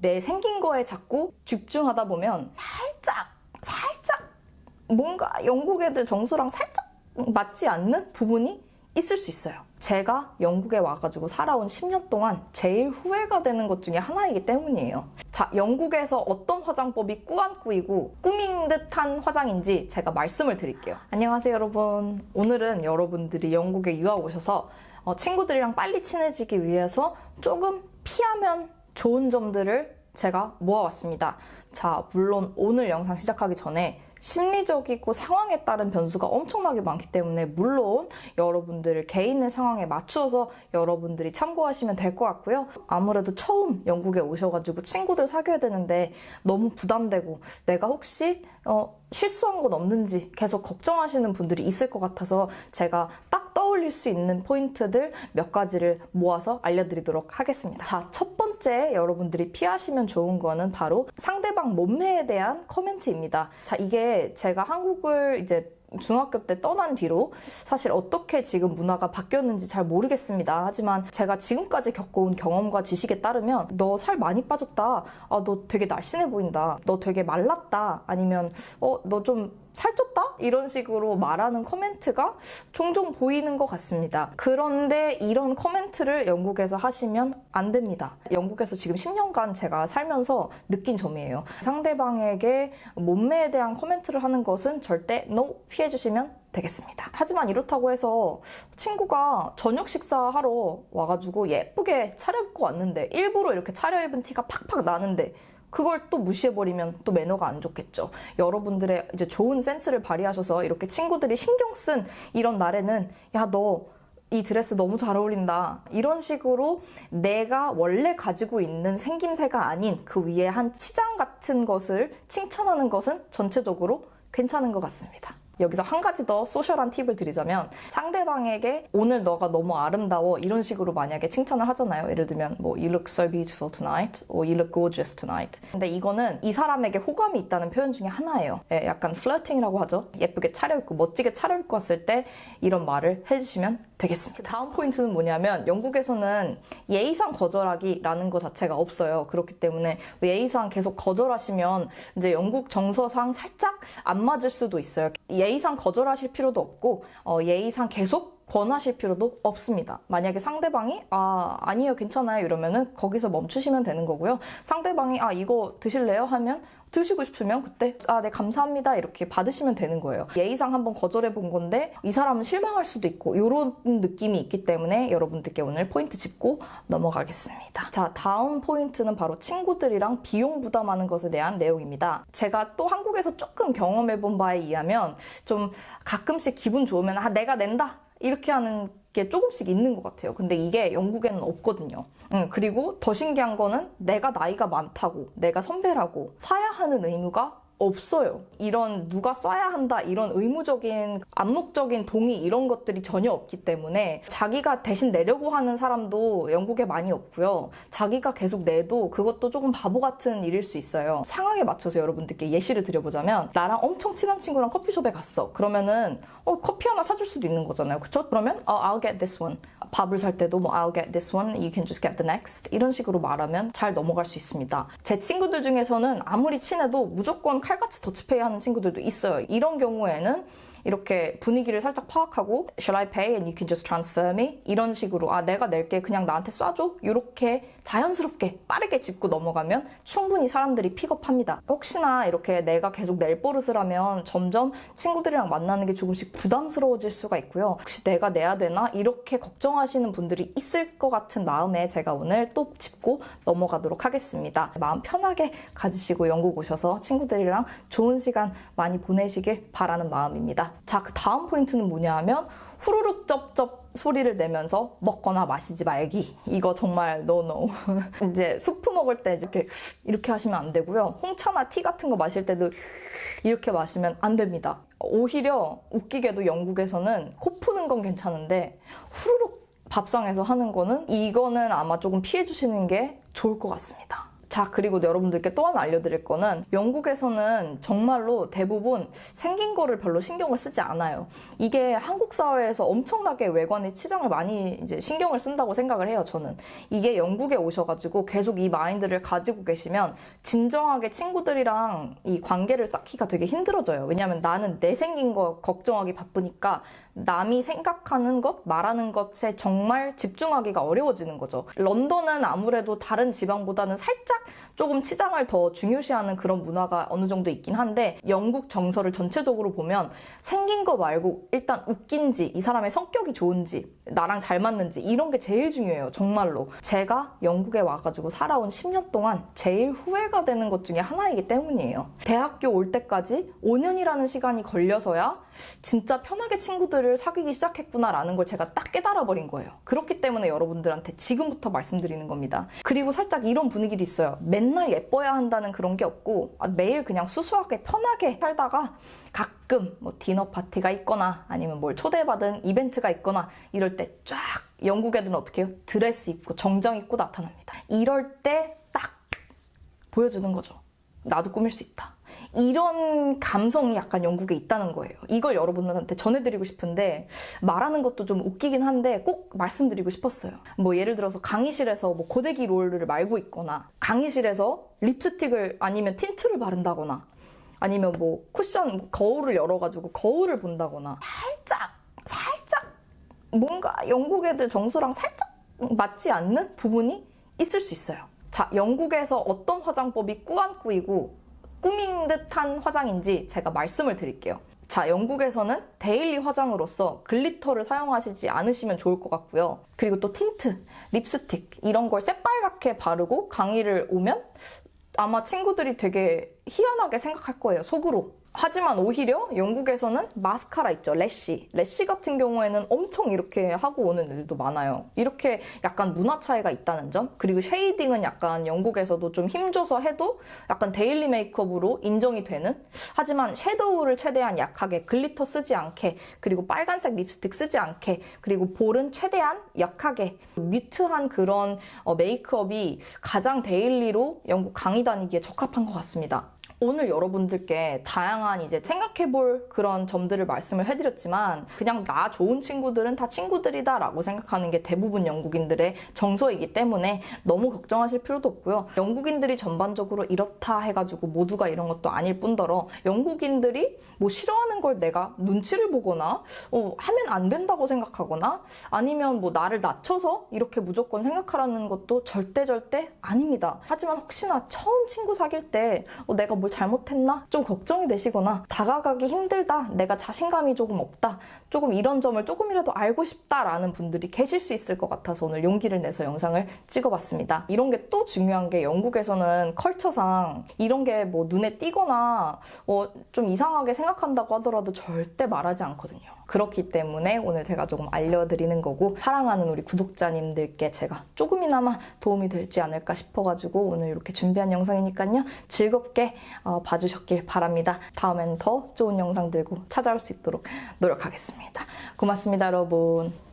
내 생긴 거에 자꾸 집중하다 보면 살짝, 살짝 뭔가 영국 애들 정서랑 살짝 맞지 않는 부분이 있을 수 있어요. 제가 영국에 와가지고 살아온 10년 동안 제일 후회가 되는 것 중에 하나이기 때문이에요. 자, 영국에서 어떤 화장법이 꾸안꾸이고 꾸민 듯한 화장인지 제가 말씀을 드릴게요. 안녕하세요, 여러분. 오늘은 여러분들이 영국에 유학 오셔서 어, 친구들이랑 빨리 친해지기 위해서 조금 피하면 좋은 점들을 제가 모아왔습니다. 자, 물론 오늘 영상 시작하기 전에 심리적이고 상황에 따른 변수가 엄청나게 많기 때문에 물론 여러분들 개인의 상황에 맞추어서 여러분들이 참고하시면 될 것 같고요. 아무래도 처음 영국에 오셔가지고 친구들 사귀어야 되는데 너무 부담되고 내가 혹시 어, 실수한 건 없는지 계속 걱정하시는 분들이 있을 것 같아서 제가 딱 떠올릴 수 있는 포인트들 몇 가지를 모아서 알려드리도록 하겠습니다. 자, 첫 번째 여러분들이 피하시면 좋은 거는 바로 상대방 몸매에 대한 코멘트입니다. 자, 이게 제가 한국을 이제 중학교 때 떠난 뒤로 사실 어떻게 지금 문화가 바뀌었는지 잘 모르겠습니다. 하지만 제가 지금까지 겪어온 경험과 지식에 따르면 너 살 많이 빠졌다. 아, 너 되게 날씬해 보인다. 너 되게 말랐다. 아니면 어, 너 좀 살쪘다? 이런 식으로 말하는 코멘트가 종종 보이는 것 같습니다. 그런데 이런 코멘트를 영국에서 하시면 안 됩니다. 영국에서 지금 10년간 제가 살면서 느낀 점이에요. 상대방에게 몸매에 대한 코멘트를 하는 것은 절대 no 피해주시면 되겠습니다. 하지만 이렇다고 해서 친구가 저녁 식사하러 와가지고 예쁘게 차려입고 왔는데 일부러 이렇게 차려입은 티가 팍팍 나는데 그걸 또 무시해버리면 또 매너가 안 좋겠죠. 여러분들의 이제 좋은 센스를 발휘하셔서 이렇게 친구들이 신경 쓴 이런 날에는 야, 너 이 드레스 너무 잘 어울린다. 이런 식으로 내가 원래 가지고 있는 생김새가 아닌 그 위에 한 치장 같은 것을 칭찬하는 것은 전체적으로 괜찮은 것 같습니다. 여기서 한 가지 더 소셜한 팁을 드리자면 상대방에게 오늘 너가 너무 아름다워 이런 식으로 만약에 칭찬을 하잖아요. 예를 들면 뭐 you look so beautiful tonight or you look gorgeous tonight. 근데 이거는 이 사람에게 호감이 있다는 표현 중에 하나예요. 예, 약간 플러팅이라고 하죠. 예쁘게 차려입고 멋지게 차려입고 왔을 때 이런 말을 해주시면 되겠습니다. 다음 포인트는 뭐냐면 영국에서는 예의상 거절하기라는 것 자체가 없어요. 그렇기 때문에 예의상 계속 거절하시면 이제 영국 정서상 살짝 안 맞을 수도 있어요. 예의상 거절하실 필요도 없고 어, 예의상 계속 권하실 필요도 없습니다. 만약에 상대방이 아 아니요 괜찮아요 이러면은 거기서 멈추시면 되는 거고요. 상대방이 아 이거 드실래요 하면 드시고 싶으면 그때 아 네 감사합니다 이렇게 받으시면 되는 거예요. 예의상 한번 거절해 본 건데 이 사람은 실망할 수도 있고 이런 느낌이 있기 때문에 여러분들께 오늘 포인트 짚고 넘어가겠습니다. 자 다음 포인트는 바로 친구들이랑 비용 부담하는 것에 대한 내용입니다. 제가 또 한국에서 조금 경험해 본 바에 의하면 좀 가끔씩 기분 좋으면 아 내가 낸다 이렇게 하는 게 조금씩 있는 것 같아요. 근데 이게 영국에는 없거든요. 응, 그리고 더 신기한 거는 내가 나이가 많다고, 내가 선배라고 사야 하는 의무가 없어요. 이런 누가 써야 한다 이런 의무적인 암묵적인 동의 이런 것들이 전혀 없기 때문에 자기가 대신 내려고 하는 사람도 영국에 많이 없고요. 자기가 계속 내도 그것도 조금 바보 같은 일일 수 있어요. 상황에 맞춰서 여러분들께 예시를 드려보자면 나랑 엄청 친한 친구랑 커피숍에 갔어. 그러면은 어, 커피 하나 사줄 수도 있는 거잖아요. 그쵸? 그러면 어, I'll get this one. 밥을 살 때도 뭐 I'll get this one, you can just get the next 이런 식으로 말하면 잘 넘어갈 수 있습니다. 제 친구들 중에서는 아무리 친해도 무조건 칼같이 더치페이 하는 친구들도 있어요. 이런 경우에는 이렇게 분위기를 살짝 파악하고 Shall I pay and you can just transfer me? 이런 식으로 아 내가 낼게 그냥 나한테 쏴줘? 이렇게 자연스럽게 빠르게 짚고 넘어가면 충분히 사람들이 픽업합니다. 혹시나 이렇게 내가 계속 낼 버릇을 하면 점점 친구들이랑 만나는 게 조금씩 부담스러워질 수가 있고요. 혹시 내가 내야 되나? 이렇게 걱정하시는 분들이 있을 것 같은 마음에 제가 오늘 또 짚고 넘어가도록 하겠습니다. 마음 편하게 가지시고 영국 오셔서 친구들이랑 좋은 시간 많이 보내시길 바라는 마음입니다. 자, 그 다음 포인트는 뭐냐 하면 후루룩 쩝쩝 소리를 내면서 먹거나 마시지 말기. 이거 정말 노노. 이제 수프 먹을 때 이렇게 이렇게 하시면 안 되고요. 홍차나 티 같은 거 마실 때도 이렇게 마시면 안 됩니다. 오히려 웃기게도 영국에서는 코 푸는 건 괜찮은데 후루룩 밥상에서 하는 거는 이거는 아마 조금 피해 주시는 게 좋을 것 같습니다. 자, 그리고 여러분들께 또 하나 알려드릴 거는 영국에서는 정말로 대부분 생긴 거를 별로 신경을 쓰지 않아요. 이게 한국 사회에서 엄청나게 외관에 치장을 많이 이제 신경을 쓴다고 생각을 해요, 저는. 이게 영국에 오셔가지고 계속 이 마인드를 가지고 계시면 진정하게 친구들이랑 이 관계를 쌓기가 되게 힘들어져요. 왜냐면 나는 내 생긴 거 걱정하기 바쁘니까 남이 생각하는 것, 말하는 것에 정말 집중하기가 어려워지는 거죠. 런던은 아무래도 다른 지방보다는 살짝 조금 치장을 더 중요시하는 그런 문화가 어느 정도 있긴 한데 영국 정서를 전체적으로 보면 생긴 거 말고 일단 웃긴지 이 사람의 성격이 좋은지 나랑 잘 맞는지 이런 게 제일 중요해요. 정말로. 제가 영국에 와가지고 살아온 10년 동안 제일 후회가 되는 것 중에 하나이기 때문이에요. 대학교 올 때까지 5년이라는 시간이 걸려서야 진짜 편하게 친구들을 사귀기 시작했구나라는 걸 제가 딱 깨달아버린 거예요. 그렇기 때문에 여러분들한테 지금부터 말씀드리는 겁니다. 그리고 살짝 이런 분위기도 있어요. 맨날 예뻐야 한다는 그런 게 없고 아, 매일 그냥 수수하게 편하게 살다가 가끔 뭐 디너 파티가 있거나 아니면 뭘 초대받은 이벤트가 있거나 이럴 때 쫙 영국 애들은 어떻게 해요? 드레스 입고 정장 입고 나타납니다. 이럴 때 딱 보여주는 거죠. 나도 꾸밀 수 있다. 이런 감성이 약간 영국에 있다는 거예요. 이걸 여러분들한테 전해드리고 싶은데 말하는 것도 좀 웃기긴 한데 꼭 말씀드리고 싶었어요. 뭐 예를 들어서 강의실에서 뭐 고데기 롤을 말고 있거나 강의실에서 립스틱을 아니면 틴트를 바른다거나 아니면 뭐 쿠션 뭐 거울을 열어가지고 거울을 본다거나 살짝 살짝 뭔가 영국 애들 정서랑 살짝 맞지 않는 부분이 있을 수 있어요. 자, 영국에서 어떤 화장법이 꾸안꾸이고 꾸민 듯한 화장인지 제가 말씀을 드릴게요. 자, 영국에서는 데일리 화장으로서 글리터를 사용하시지 않으시면 좋을 것 같고요. 그리고 또 틴트, 립스틱 이런 걸 새빨갛게 바르고 강의를 오면 아마 친구들이 되게 희한하게 생각할 거예요, 속으로. 하지만 오히려 영국에서는 마스카라 있죠, 래쉬. 래쉬 같은 경우에는 엄청 이렇게 하고 오는 애들도 많아요. 이렇게 약간 문화 차이가 있다는 점. 그리고 쉐이딩은 약간 영국에서도 좀 힘줘서 해도 약간 데일리 메이크업으로 인정이 되는. 하지만 섀도우를 최대한 약하게, 글리터 쓰지 않게, 그리고 빨간색 립스틱 쓰지 않게, 그리고 볼은 최대한 약하게, 뮤트한 그런 어, 메이크업이 가장 데일리로 영국 강의 다니기에 적합한 것 같습니다. 오늘 여러분들께 다양한 이제 생각해볼 그런 점들을 말씀을 해드렸지만 그냥 나 좋은 친구들은 다 친구들이다라고 생각하는 게 대부분 영국인들의 정서이기 때문에 너무 걱정하실 필요도 없고요. 영국인들이 전반적으로 이렇다 해가지고 모두가 이런 것도 아닐 뿐더러 영국인들이 뭐 싫어하는 걸 내가 눈치를 보거나 어, 하면 안 된다고 생각하거나 아니면 뭐 나를 낮춰서 이렇게 무조건 생각하라는 것도 절대 절대 아닙니다. 하지만 혹시나 처음 친구 사귈 때 어, 내가 뭘 잘못했나 좀 걱정이 되시거나 다가가기 힘들다 내가 자신감이 조금 없다 조금 이런 점을 조금이라도 알고 싶다라는 분들이 계실 수 있을 것 같아서 오늘 용기를 내서 영상을 찍어봤습니다. 이런 게 또 중요한 게 영국에서는 컬처상 이런 게 뭐 눈에 띄거나 어, 좀 이상하게 생각한다고 하더라도 절대 말하지 않거든요. 그렇기 때문에 오늘 제가 조금 알려드리는 거고 사랑하는 우리 구독자님들께 제가 조금이나마 도움이 되지 않을까 싶어가지고 오늘 이렇게 준비한 영상이니까요 즐겁게 어, 봐주셨길 바랍니다. 다음엔 더 좋은 영상 들고 찾아올 수 있도록 노력하겠습니다. 고맙습니다, 여러분.